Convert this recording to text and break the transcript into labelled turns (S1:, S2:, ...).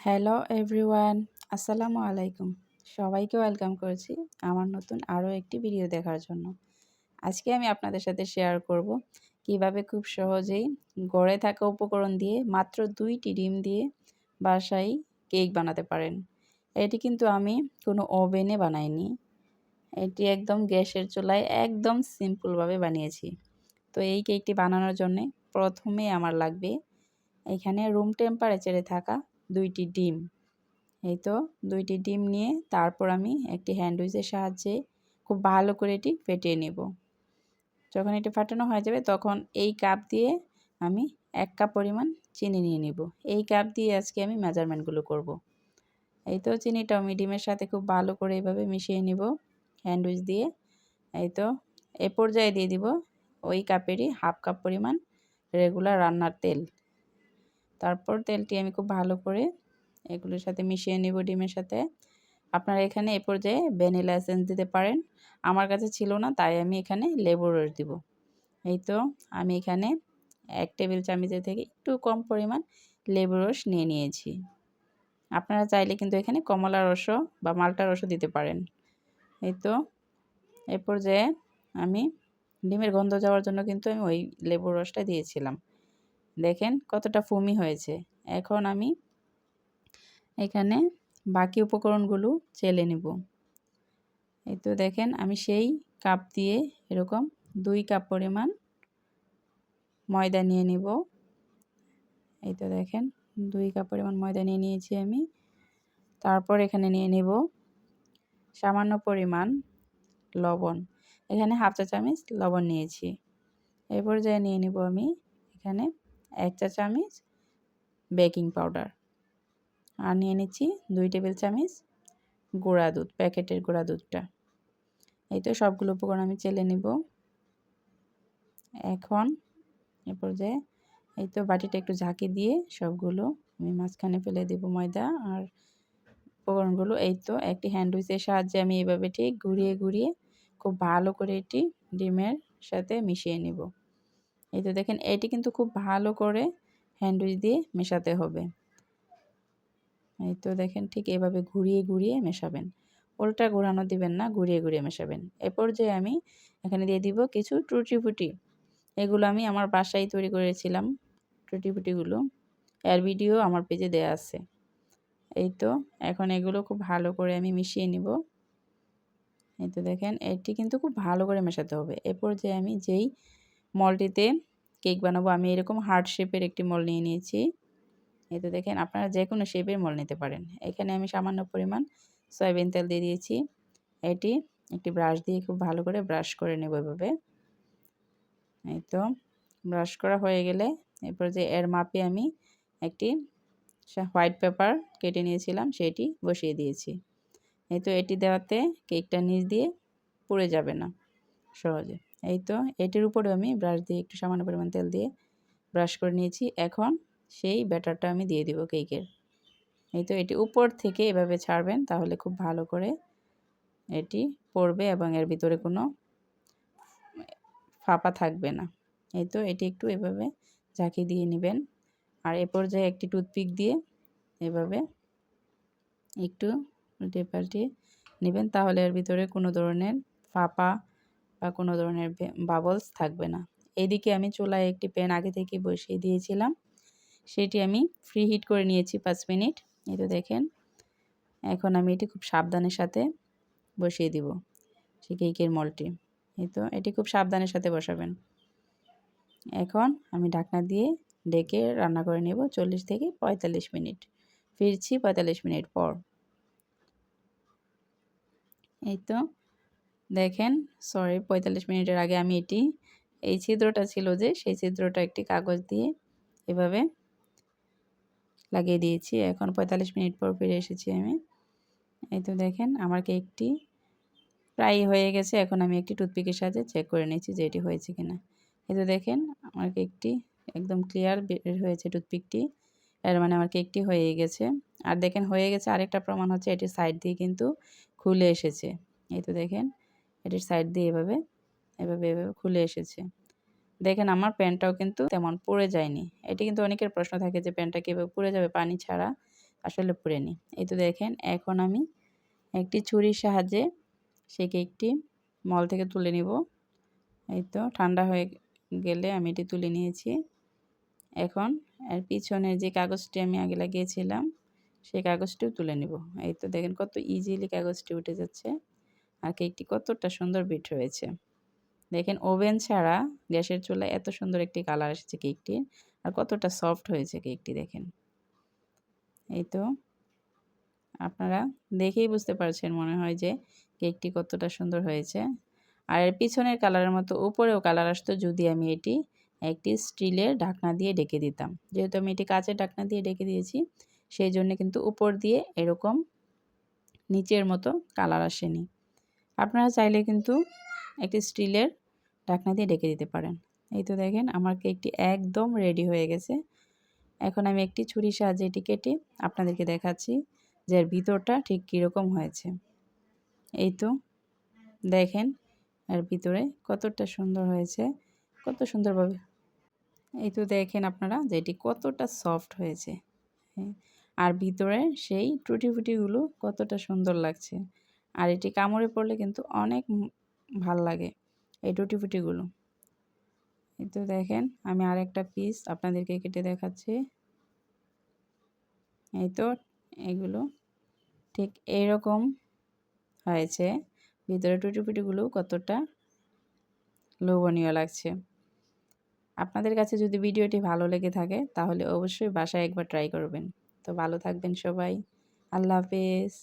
S1: Hello everyone, আসসালামু আলাইকুম। সবাইকে ওয়েলকাম করছি আমার নতুন আরও একটি ভিডিও দেখার জন্য। আজকে আমি আপনাদের সাথে শেয়ার করব কীভাবে খুব সহজেই গড়ে থাকা উপকরণ দিয়ে মাত্র দুইটি ডিম দিয়ে বাসায় কেক বানাতে পারেন। এটি কিন্তু আমি কোনো ওভেনে বানাইনি। এটি একদম গ্যাসের চুলায় একদম সিম্পলভাবে বানিয়েছি। তো এই কেকটি বানানোর জন্যে প্রথমে আমার লাগবে এখানে রুম টেম্পারেচারে থাকা দুইটি ডিম। এই তো, দুইটি ডিম নিয়ে তারপর আমি একটি হ্যান্ডউইচের সাহায্যে খুব ভালো করে এটি ফেটিয়ে নেব। যখন এটি ফাটানো হয়ে যাবে তখন এই কাপ দিয়ে আমি এক কাপ পরিমাণ চিনি নিয়ে নিব। এই কাপ দিয়ে আজকে আমি মেজারমেন্টগুলো করব। এই তো চিনিটা আমি ডিমের সাথে খুব ভালো করে এইভাবে মিশিয়ে নিব হ্যান্ডউইচ দিয়ে। এই তো, এ পর্যায়ে দিয়ে দিব ওই কাপেরই হাফ কাপ পরিমাণ রেগুলার রান্নার তেল। তারপর তেলটি আমি খুব ভালো করে এগুলোর সাথে মিশিয়ে নেব ডিমের সাথে। আপনারা এখানে এ পর্যায়ে ভ্যানিলা এসেন্স দিতে পারেন। আমার কাছে ছিল না, তাই আমি এখানে লেবুর রস দিব। এই তো আমি এখানে এক টেবিল চামচের থেকে একটু কম পরিমাণ লেবু রস নিয়ে নিয়েছি। আপনারা চাইলে কিন্তু এখানে কমলা রসও বা মালটা রসও দিতে পারেন। এই তো এ পর্যায়ে আমি ডিমের গন্ধ যাওয়ার জন্য কিন্তু আমি ওই লেবুর রসটা দিয়েছিলাম। দেখেন কতটা ফুমি হয়েছে। এখন আমি এখানে বাকি উপকরণগুলো চেলে নেব। এই তো দেখেন আমি সেই কাপ দিয়ে এরকম দুই কাপ পরিমাণ ময়দা নিয়ে নিব। এই তো দেখেন দুই কাপ পরিমাণ ময়দা নিয়ে নিয়েছি আমি। তারপর এখানে নিয়ে নেব সামান্য পরিমাণ লবণ। এখানে হাফ চা চামচ লবণ নিয়েছি। এই পর্যায়ে নিয়ে নিব আমি এখানে এক চা চামচ বেকিং পাউডার। আর নিয়ে নিচ্ছি দুই টেবিল চামচ গুঁড়া দুধ, প্যাকেটের গুঁড়া দুধটা। এই তো সবগুলো উপকরণ আমি চেলে নিব। এখন এ পর্যায়ে এই তো বাটিটা একটু ঝাঁকি দিয়ে সবগুলো আমি মাঝখানে ফেলে দেব ময়দা। আর উপকরণগুলো এই তো একটি হ্যান্ডউইচের সাহায্যে আমি এইভাবে ঠিক ঘুরিয়ে ঘুরিয়ে খুব ভালো করে এটি ডিমের সাথে মিশিয়ে নেব। এই তো দেখেন, এটি কিন্তু খুব ভালো করে হ্যান্ডউইচ দিয়ে মেশাতে হবে। এই তো দেখেন, ঠিক এভাবে ঘুরিয়ে ঘুরিয়ে মেশাবেন। উল্টা ঘোরানো দিবেন না, ঘুরিয়ে ঘুরিয়ে মেশাবেন। এ পর্যায়ে আমি এখানে দিয়ে দিব কিছু টুটি ফুটি। এগুলো আমি আমার বাসায় তৈরি করেছিলাম, টুটি ফুটিগুলো। এর ভিডিও আমার পেজে দেয়া আছে। এই তো, এখন এগুলো খুব ভালো করে আমি মিশিয়ে নিব। এই তো দেখেন, এটি কিন্তু খুব ভালো করে মেশাতে হবে। এ পর্যায়ে আমি যেই মলটিতে কেক বানাবো। আমি এরকম হার্ট শেপের একটি মল নিয়ে নিয়েছি। এই তো দেখেন আপনারা যে কোনো শেপের মল নিতে পারেন। এখানে আমি সামান্য পরিমাণ সয়াবিন তেল দিয়ে দিয়েছি। এটি একটি ব্রাশ দিয়ে খুব ভালো করে ব্রাশ করে নেব এভাবে। এই তো, ব্রাশ করা হয়ে গেলে এরপর যে এর মাপে আমি একটি হোয়াইট পেপার কেটে নিয়েছিলাম, সেটি বসিয়ে দিয়েছি। এই তো এটি দেওয়াতে কেকটা নিচ দিয়ে পুড়ে যাবে না, সহজে। এই তো, এটির উপরে আমি ব্রাশ দিয়ে একটু সামান্য পরিমাণ তেল দিয়ে ব্রাশ করে নিয়েছি। এখন সেই ব্যাটারটা আমি দিয়ে দিব কেকের এই তো, এটি উপর থেকে এভাবে ছাড়বেন তাহলে খুব ভালো করে এটি পড়বে এবং এর ভিতরে কোনো ফাঁপা থাকবে না। এই তো, এটি একটু এভাবে ঝাঁকি দিয়ে নেবেন। আর এ পর্যায়ে একটি টুথপিক দিয়ে এভাবে একটু উল্টে পাল্টে নেবেন তাহলে এর ভিতরে কোনো ধরনের ফাঁপা বা কোনো ধরনের বাবলস থাকবে না। এদিকে আমি চুলায় একটি প্যান আগে থেকে বসিয়ে দিয়েছিলাম। সেটি আমি ফ্রি হিট করে নিয়েছি পাঁচ মিনিট। এই তো দেখেন, এখন আমি এটি খুব সাবধানের সাথে বসিয়ে দিব, সেই কেকের মলটি। এই তো, এটি খুব সাবধানের সাথে বসাবেন। এখন আমি ঢাকনা দিয়ে ডেকে রান্না করে নেব চল্লিশ থেকে পঁয়তাল্লিশ মিনিট। ফিরছি পঁয়তাল্লিশ মিনিট পর। এই তো দেখেন সরি পঁয়তাল্লিশ মিনিটের আগে আমি এটি, এই ছিদ্রটা ছিল যে, সেই ছিদ্রটা একটি কাগজ দিয়ে এভাবে লাগিয়ে দিয়েছি। এখন পঁয়তাল্লিশ মিনিট পর ফিরে এসেছি আমি। এই তো দেখেন, আমার কেকটি প্রায় হয়ে গেছে। এখন আমি একটি টুথপিকের সাথে চেক করে নিয়েছি যে এটি হয়েছে কিনা। এই তো দেখেন, আমার কেকটি একদম ক্লিয়ার বের হয়েছে টুথপিকটি। এর মানে আমার কেকটি হয়ে গেছে। আর দেখেন, হয়ে গেছে আরেকটা প্রমাণ হচ্ছে, এটির সাইড দিয়ে কিন্তু খুলে এসেছে। এই তো দেখেন এটির সাইড দিয়ে এভাবে এভাবে এভাবে খুলে এসেছে। দেখেন আমার প্যান্টটাও কিন্তু তেমন পড়ে যায়নি। এটি কিন্তু অনেকের প্রশ্ন থাকে যে প্যান্টটা কীভাবে পুড়ে যাবে? পানি ছাড়া আসলে পুড়ে নি এই তো দেখেন, এখন আমি একটি ছুরির সাহায্যে সেই কেকটি মল থেকে তুলে নিব। এই তো ঠান্ডা হয়ে গেলে আমি এটি তুলে নিয়েছি। এখন এর পিছনের যে কাগজটি আমি আগে লাগিয়েছিলাম, সেই কাগজটিও তুলে নিব। এই তো দেখেন কত ইজিলি কাগজটি উঠে যাচ্ছে। আর কেকটি কতটা সুন্দর বিট হয়েছে। দেখেন, ওভেন ছাড়া গ্যাসের চুলায় এত সুন্দর একটি কালার এসেছে কেকটির আর কতটা সফট হয়েছে কেকটি, দেখেন। এই তো, আপনারা দেখেই বুঝতে পারছেন মনে হয় যে কেকটি কতটা সুন্দর হয়েছে। আর এর পিছনের কালারের মতো উপরেও কালার আসতো, যদি আমি এটি একটি স্টিলের ঢাকনা দিয়ে ডেকে দিতাম। যেহেতু আমি এটি কাঁচের ঢাকনা দিয়ে ডেকে দিয়েছি, সেই জন্য কিন্তু উপর দিয়ে এরকম নিচের মতো কালার আসেনি। আপনারা চাইলে কিন্তু একটি স্টিলের ঢাকনা দিয়ে ডেকে দিতে পারেন। এই তো দেখেন আমার কেকটি একদম রেডি হয়ে গেছে। এখন আমি একটি ছুরির সাহায্যে এটি কেটে আপনাদেরকে দেখাচ্ছি যে এর ভিতরটা ঠিক কীরকম হয়েছে। এই তো দেখেন এর ভিতরে কতটা সুন্দর হয়েছে, কত সুন্দরভাবে। এই তো দেখেন আপনারা যে এটি কতটা সফট হয়েছে। হ্যাঁ আর ভিতরে সেই টুটি ফুটিগুলো কতটা সুন্দর লাগছে। আর এটি কামড়ে পড়লে কিন্তু অনেক ভালো লাগে এই টুটি ফুটিগুলো এই তো দেখেন, আমি আরেকটা পিস আপনাদেরকে কেটে দেখাচ্ছি। এই তো এগুলো ঠিক এইরকম হয়েছে। ভিতরে টুটি ফুটিগুলো কতটা লোভনীয় লাগছে। আপনাদের কাছে যদি ভিডিওটি ভালো লেগে থাকে, তাহলে অবশ্যই বাসায় একবার ট্রাই করবেন। তো ভালো থাকবেন সবাই। আল্লাহ হাফেজ।